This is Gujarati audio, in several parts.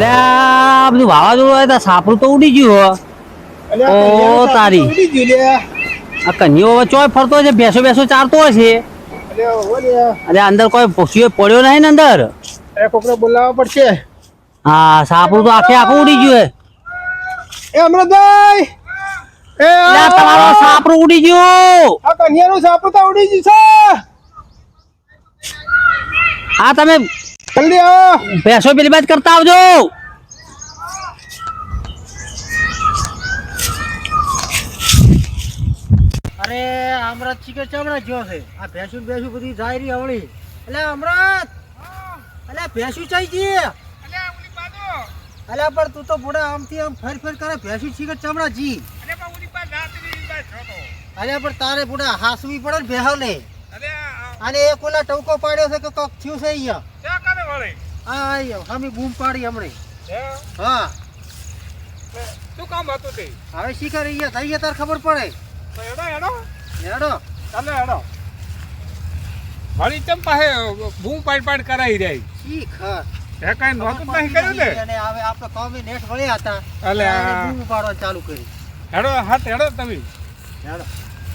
એટલે આ બધું વાવાઝોડું હોય તો સાપરું તો ઉડી ગયું હો. ઓ, તારી. આ કન્યો હવે ચોય ફરતો છે બેસો બેસો ચારતો હશે. હો અંદર કોઈ પક્ષીઓ પડ્યો નહીં ને અંદર? કોકને બોલાવવા પડશે. હા સાપરું તો આખે આખું ઉડી ગયું. એ અમૃતભાઈ એ આ તમારો સાપરું ઉડી ગયું. આ કન્યાનું સાપરું તો ઉડી ગયું છે. હા તમે જલ્દી આવો. ભેંસો પેલી બાજ કરતા આવજો. અરે અમરત ચીકર ચમડા જો છે? આ ભેંસું ભેંસું બધી જાય રહી હવળી. એટલે અમરત એટલે ભેંસું ચાઈ જી અલ્યા પણ તું તો બુડા આમથી આમ ફેર ફેર કરે ભેંસું ચીકે ચમડા જી અલ્યા પણ તારે બુડા હાસવી પડે ને ભેહવ ને અને એક ઓલા ટવકો પાડ્યો છે કે કોક થયું છે અહીંયા? હા અહીંયા હમી બૂમ પાડી હમણે. હા? શું કામ હતું તે? હવે શીખર અહીંયા થઈ તાર ખબર પડે. એડો એડો હેડો. ચાલો એડો મારી ચમ પાસે બૂમ પાડ પાડ કરાઈ રહી શીખર એ કઈ નહોતું નહીં કર્યું ને અને હવે આપણે કોમી નેટ વળ્યા હતા. અલે બૂમ પાડવાનું ચાલુ કરી હેડો હાથ હેડો તમે. હેડો.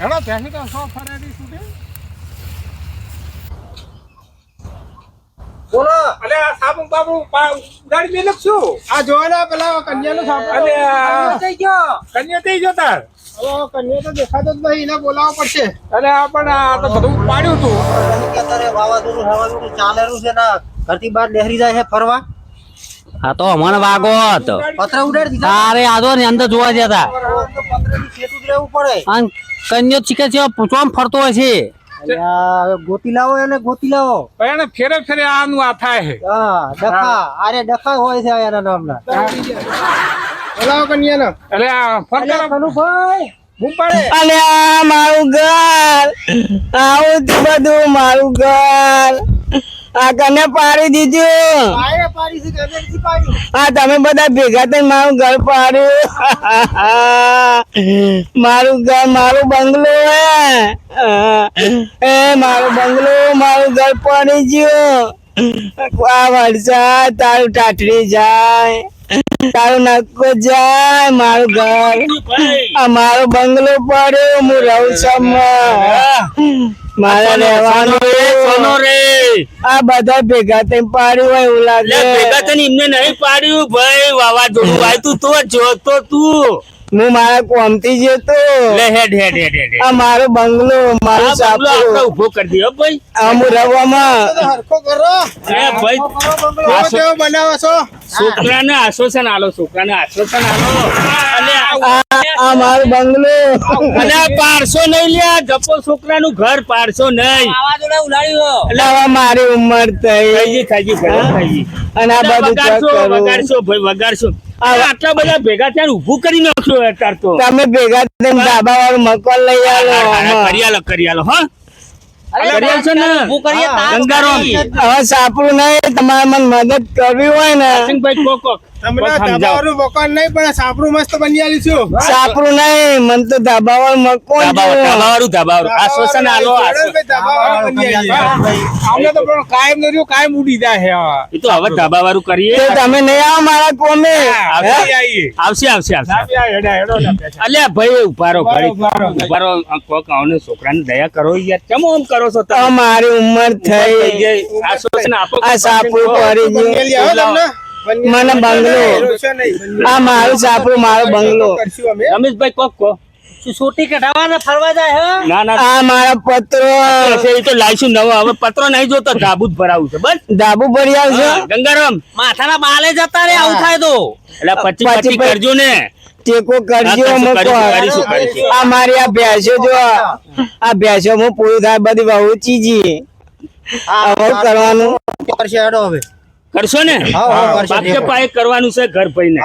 હેડો ત્યાંથી તો સો ફરેડી સુધી બોલો. અલે આ સાબુ બાબુ ઉડાડી મેં લખશું આ જોવાના પેલા કન્યાનું સાબુ અલે થઈ ગયો. કન્યા થઈ ગયો તાર. કન્યા તો દેખાતો જ નહીં એને બોલાવવો પડશે. અલે આ પણ આ તો બધું પાડ્યું તું. કે વાવાઝોડું વાવાઝોડું ચાલેલું છે ને ઘરથી બહાર લહેરી જાય છે ફરવા? આ તો અમને વાગો હતો. પત્ર ઉડાડી દીધા? ને અંદર જોવા ગયા હતા. તો પત્રની ખેતું જ રહેવું પડે. અને કન્યો ચીકે છે પૂછવામાં ફરતો હોય છે. ગોતી લાવો એને ગોતી લાવો. પણ એને ફેરે ફેરે આનું આ થાય હા ડખા અરે ડખા હોય છે એના નામના. બોલાવો કન્યાનો. અલે આ ફોન કરો. કનુભાઈ બૂમ પાડે. મારું ઘર. આવું જ બધું મારું ઘર. આ કને પાડી દીધું? આ તમે બધા ભેગા થઈ મારું ઘર પાડ્યું. મારું ઘર મારું બંગલો હે. એ મારું બંગલો મારું ઘર પડી ગયું. આ વરસાદ તારું ટાટડી જાય. તારું નક્કો જાય મારું ઘર. આ મારો બંગલો પડ્યો હું રહું છું મારે રહેવાનું આ બધા ભેગા થઈ પાડ્યું હોય એવું લાગે. ભેગા થઈને એમને નહીં પાડ્યું ભાઈ વાવાઝોડું આવ્યું તું તો જોતો તું. હું મારા કોમતી જતો લે હેડ હેડ હેડ હેડ. આ મારો બંગલો મારું આ બંગલો આપણે સાપરું કરી દીયો ભાઈ. આ હું રવામાં હરખો કરો. એ ભાઈ. કેવો કેવો બનાવો છો? છોકરાને આશ્વાસન આલો છોકરાને આશ્વાસન આલો અને આ- આ આ મારો બંગલો. અને આ પાડશો નહીં લ્યા જપો છોકરાનું ઘર પારસો નહીં. એટલે હવે મારી ઉંમર થઈ. થઈ ગઈ થઈ ગઈ અને આ બધું ચેક વગાડશો વગાડશો ભાઈ વગાડશો. આ આટલા બધા ભેગા થયા ઉભું કરી નાખ્યો અત્યાર તો. તમે ભેગા થઈને ધાબા વાળું મકાન લઈ આવો કરિયાલો કરી આલો કરી આલો હા. કરી આલશો ને ગંગારામ હવે સાપરું નહીં તમારે મને મદદ કરવી હોય ને. તમને કોક મકાન નહીં પણ સાપરું મસ્ત બની આલી છું સાપરું નહીં મને તો ધાબા મકાન ધાબા જોઈએ. ધાબાવાળું ધાબાવાળું આલો આશ્વાસન. ધાબાવાળું બની આલી છે. અમને તો પણ કાયમ નો રહ્યું કાયમ ઉડી જાય છે એ તો હવે ધાબાવાળું કરીએ. તો તમે નહીં આવો મારા કોમે. આવશે. આવશે આવશે આવશે આવશે. લાવી આ હેડા હેડો ને અલ્યા ભાઈ ઉભારો ઉભારો, ઉભારો. ઉભારો કોક આવને છોકરાને દયા કરો યાર. કેમ આમ કરો છો તમે? મારી ઉંમર થઈ આશ્વાસન આપો. આ સાપરું પડી બની ગયું તમને? મને બંગલો. આ મારું સાપરું મારો બંગલો રમેશભાઈ કોક કો શું સોટી ફરવા જાય હે ના ના આ મારા પત્રો એ તો લાવીશું નવો હવે પત્રો નહીં જોતો ધાબુ જ ભરાવું છે બસ ભરી આવશે ગંગારામ માથાના બાલે જતા રે આવું થાય તો એટલે પછી પછી- કરજો ને ટેકો કરજો. આ મારી આ ભેંસો જો આ ભેંસો હું પૂરું થાય બધી બહુ ચીજી હવે કરવાનું કરશે હેડો હવે કરશો ને? પાકે પાયે કરવાનું છે ઘર ભાઈને.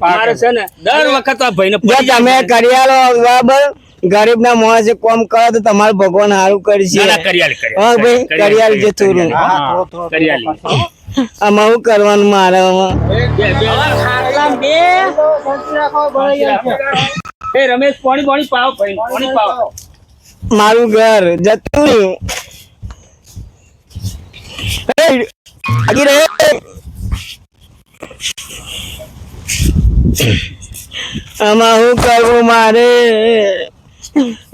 મારે છે ને દર વખત આ ભાઈને તમે કરિયાલો બરાબર ગરીબ ના માણસે કોમ કરો તો તમારું ભગવાન સારું કરશે. હા ભાઈ કરિયાલ જે થોડું. આમાં હું કરવાનું મારે આમાં? બે, બે. એ રમેશ પાણી પાણી પાવ ભાઈ પાણી પાવ. મારું ઘર જતું એ, આમાં હું કરવું મારે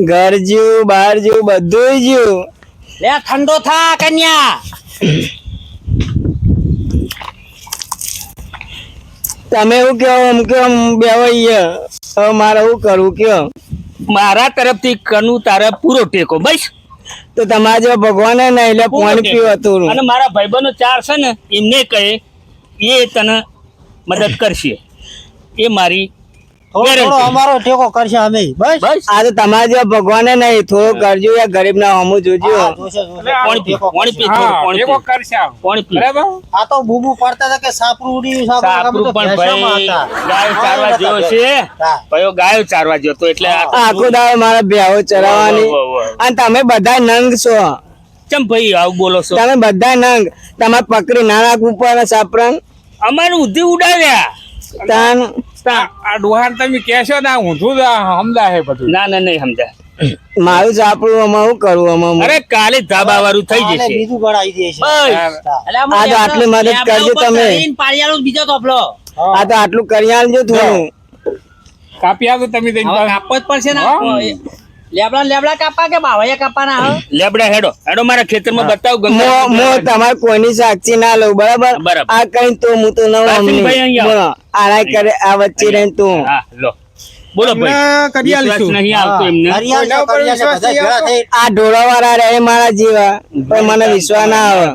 ઘર જ્યું બહાર જ્યું બધું જ્યું લે ઠંડો થા કન્યા. તમે એવું કહો એમ કે બેવાઈએ? હવે મારે શું કરવું કયો મારા તરફથી કનુ તારે પૂરો ટેકો બસ. તો તમારા જેવા ભગવાન ને એટલે પાણી. પીવું હતું અને મારા ભાઈબંધો ચાર છે ને એમને કહે એ તને મદદ કરશે એ મારી. અમારો ટેકો કરશે અમે. બસ? આ તો તમારા જેવા ભગવાને નહીં. થોડું કરજો યા ગરીબ ના હમું જોજો. આ તો બૂબુ પાડતા હતા કે સાપરું સાપરું પણ ભાઈ ગાયો ચારવા જેવો છે. ભાઈઓ ગાયો ચારવા જેવો એટલે આખો દાડો મારા બેહો ચરાવવાની. અને તમે બધા નંગ છો. ચમ ભાઈ આવું બોલો છો? તમે બધા નંગ. તમારે પકડી ના રાખવું પડે સાપરણ અમારું ઉધી ઉડાવ્યા. તાન આ ડોહાણ તમે કહેશો ને હું ઊંધું સમજા હે બધું. ના ના નહીં સમજા મારું સાપડું આમાં શું કરવું આમાં અરે કાલે ધાબા વાળું થઈ જશે. બીજું ગળાઈ છે. આટલી મદદ કરજો તમે. બીજો તોફલો આ તો આટલું કરી આલજો થોડું કાપી આપો તમે જ પડશે ને. લેબડા લેબડા કાપા કે બાવળિયા કાપવાના લેબડા હેડો. હેડો મારા ખેતરમાં બતાવ મો મો તમારે કોઈની સાક્ષી ના લઉં બરાબર. આ કઈ તો હું તો નવ કાશીભાઈ અહીંયા આરાય કરે આ વચ્ચે રહે તું. હા લો. બોલો ભાઈ. કરી નહીં આવતો એમને. આ રહે મારા જીવા. પણ મને વિશ્વાસ ના આવે.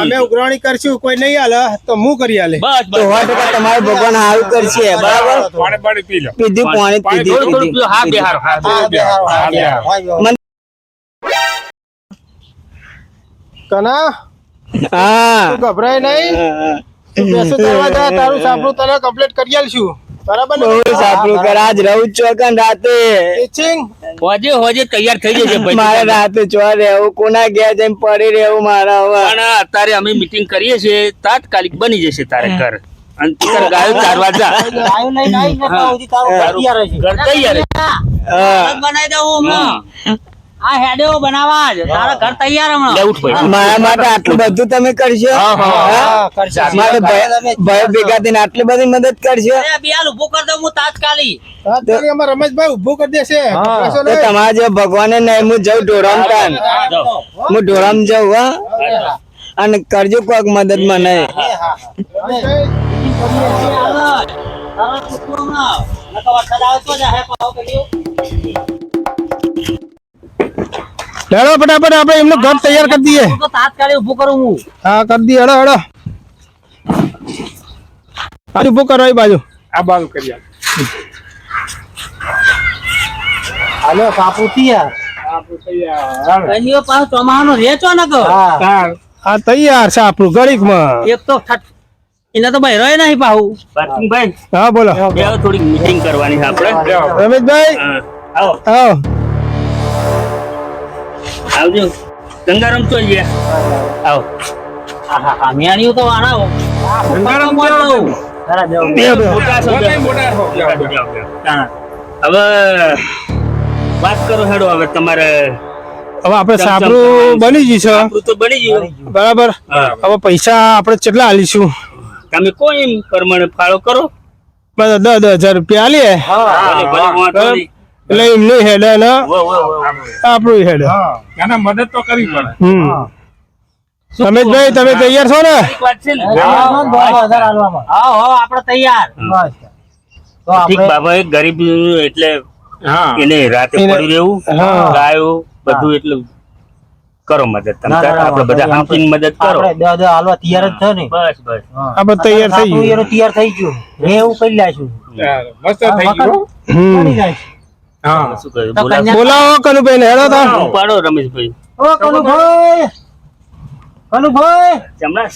અમે ઉઘરાણી કરશું કોઈ નહીં હાલે તો હું કરી હાલે બસ તો સો ટકા તમારું ભગવાન હાલ કરશે બરાબર. પાણી પાણી પી લો. પીધું પાણી પીધું. હા બેહારો હા હા, બે હારો, હા, બે હારો. હોય, હોય. કના? હા. ગભરાય નહીં? તું બેસું કરવા જા તારું સાંભળું તને કમ્પ્લીટ કરી આલશું. બરાબર બહુ સાપડું કર આજ રહું જ રાતે. ટીચિંગ? હોજે હોજે તૈયાર થઈ જશે ભાઈ મારે રાતે ચો રહેવું કોના ગયા જઈને પડી રહેવું મારા હવે? પણ અત્યારે અમે મીટિંગ કરીએ છીએ તાત્કાલિક બની જશે તારે ઘર. અને ગાયો ચારવા જા. ગાયો તારું તૈયાર હશે. ઘર તૈયાર હા. બનાવી દઉં હમણાં. આ હેડેઓ બનાવવા જ. તારા ઘર તૈયાર હમણાં. મારા માટે આટલું બધું તમે કરશો? હા, હા, હા? હા, કરશે. મારે ભય ભેગા થઈને આટલી બધી મદદ કરશો? બિયાલ ઉભું કરી દઉં હું અમારા રમેશભાઈ ઊભું કરી દેશે. તમારા જે ભગવાને નહીં હું જઉં ઢોરામ તાન. હું ઢોરામ જાઉં હા. અને કરજો કોઈક મદદ મને રમેશભાઈ, હેડો ફટાફટ આપણે એમનો ઘર તૈયાર કરી દઈએ. તો તાત્કાલિક ઊભો કરું હું. હા કરી દઈએ. હેડો હેડો. આ ઊભો કરો એ બાજુ. આ બાજુ કરી. હાલો, કાપુતિયા તૈયાર. છે આપણું એક તો એને તો બહેરોય નહીં પાહું હા બોલો. થોડીક મીટિંગ કરવાની છે આપણે. રમેશભાઈ? આવો. આવો. બે. મોટા હો. જાઓ, જાઓ, જાઓ. હા. હવે વાત કરો હેડો હવે તમારે. હવે આપણે સાબરું બની ગયું છે તો બની ગયું. બરાબર. હવે પૈસા આપણે કેટલા આલીશું? તમે કોઈ એમ પ્રમાણે ફાળો કરો? બધા દસ દસ હજાર રૂપિયા આલીએ. એટલે એમનું હેડ ને વો, વો, વો, વો. આપણું હેડ. એને મદદ તો કરવી પડે. હમ. રમેશભાઈ તમે તૈયાર છો ને? આપણે તૈયાર. ઠીક બાબા એક ગરીબ એટલે એને રાતે પડી રહેવું. ગાયો બધું એટલે કરો મદદ. તમે આપણે બધા હંપીને મદદ કરો. હાલવા તૈયાર જ છે ને? બસ બસ. આપણે તૈયાર થઈ ગયું. તૈયાર થઈ ગયું. રે એવું કરી લાશું મસ્ત થઈ ગયું. હમ. બની જાય હા. શું કહ્યું બોલાવો. કનુભાઈ ને હેડો તો. પાડો રમેશભાઈ. ઓ કનુભાઈ! કનુભાઈ! હમણાં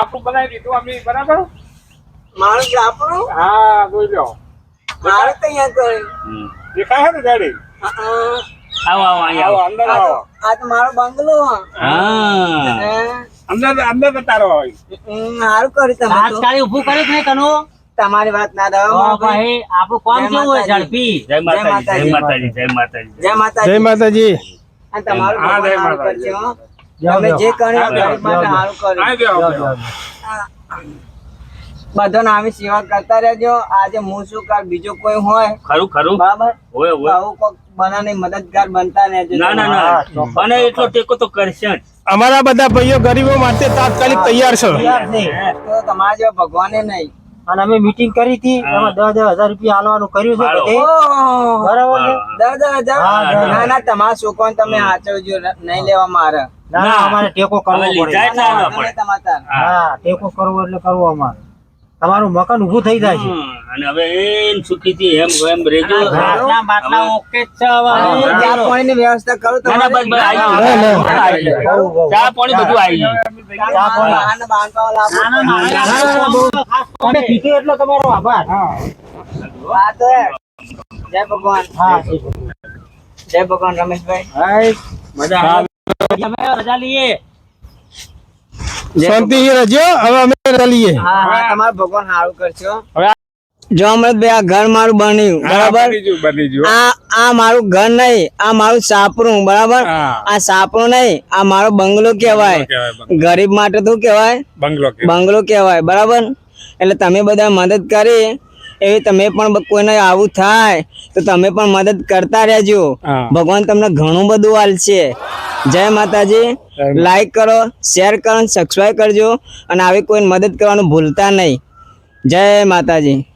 આપણું બનાવી દીધું અમે બરાબર? મારું સાપડું હા જોઈ લો. મારું તો અહીંયા તો દેખાય છે ને ગાડી? આવો આવો અહીંયા આવો. અંદર આવો. આ તો મારો બંગલો હા. અંદર અંદર જતા રહો સારું કર્યું તમે આજ કાલે ઊભું કર્યું કે કનુ? તમારી વાત ના ભાઈ આપણું કોણ કેવું હોય ઝડપી? જય માતાજી જય માતાજી. જય માતાજી. જય માતાજી. જય માતાજી. અને તમારું હા, જય માતાજી. કરજો હો. જાઓ, તમે જે કર્યું ગરીબ માટે સારું કર્યું. આ જાઓ, જાઓ જાઓ. બધાને આવી સેવા કરતા રહેજો. આજે હું શું કર બીજો કોઈ હોય? ખરું ખરું. બરાબર? હોય હોય. આવું કોક બનાની મદદગાર બનતા રહેજો. ના ના ના. અને એટલો ટેકો તો કરશે જ. અમારા બધા ભાઈઓ ગરીબો માટે તાત્કાલિક તૈયાર છે. તૈયાર છે તો તમારા જેવા ભગવાને નહીં. અને અમે મીટિંગ કરી હતી. એમાં દસ દસ હજાર રૂપિયા આલવાનું કર્યું છે બધે. બરાબર દસ દસ હજાર? ના ના તમારા છોકરાને તમે સાચવજો નહીં લેવા મારે ના અમારે ટેકો કરવો પડે. હા ટેકો કરવો એટલે કરવો અમારે. તમારું મકાન ઊભું થઈ જાય છે. અને હવે એમ સુખીથી એમ એમ રેજો બાટલા બાટલા ઓકે છે હવે. ચા પાણીની વ્યવસ્થા કરો તો ના બસ બસ આવી ચા પાણી બધું આવી ગયું. ચા પાણી તમે કીધું એટલો તમારો આભાર. હા. તો જય ભગવાન. હા જય ભગવાન રમેશભાઈ. અમે રજા લઈએ. શાંતિ રજો હવે અમે હા તમારું ભગવાન સારું કરશો હવે જો અમૃતભાઈ આ ઘર મારું બન્યું બરાબર? આ આ મારું ઘર નહીં આ મારું સાપરું બરાબર? આ સાપરું નહીં આ મારો બંગલો કહેવાય. કહેવાય ગરીબ માટે શું કહેવાય. બંગલો બંગલો કહેવાય બરાબર? એટલે તમે બધા મદદ કરી. એવી તમે પણ કોઈને આવું થાય તો તમે પણ મદદ કરતા રહેજો. ભગવાન તમને ઘણું બધું આલશે. જય માતાજી. લાઈક કરો શેર કરો સબસ્ક્રાઈબ કરજો. અને આવી કોઈ મદદ કરવાનું ભૂલતા નહીં. જય માતાજી.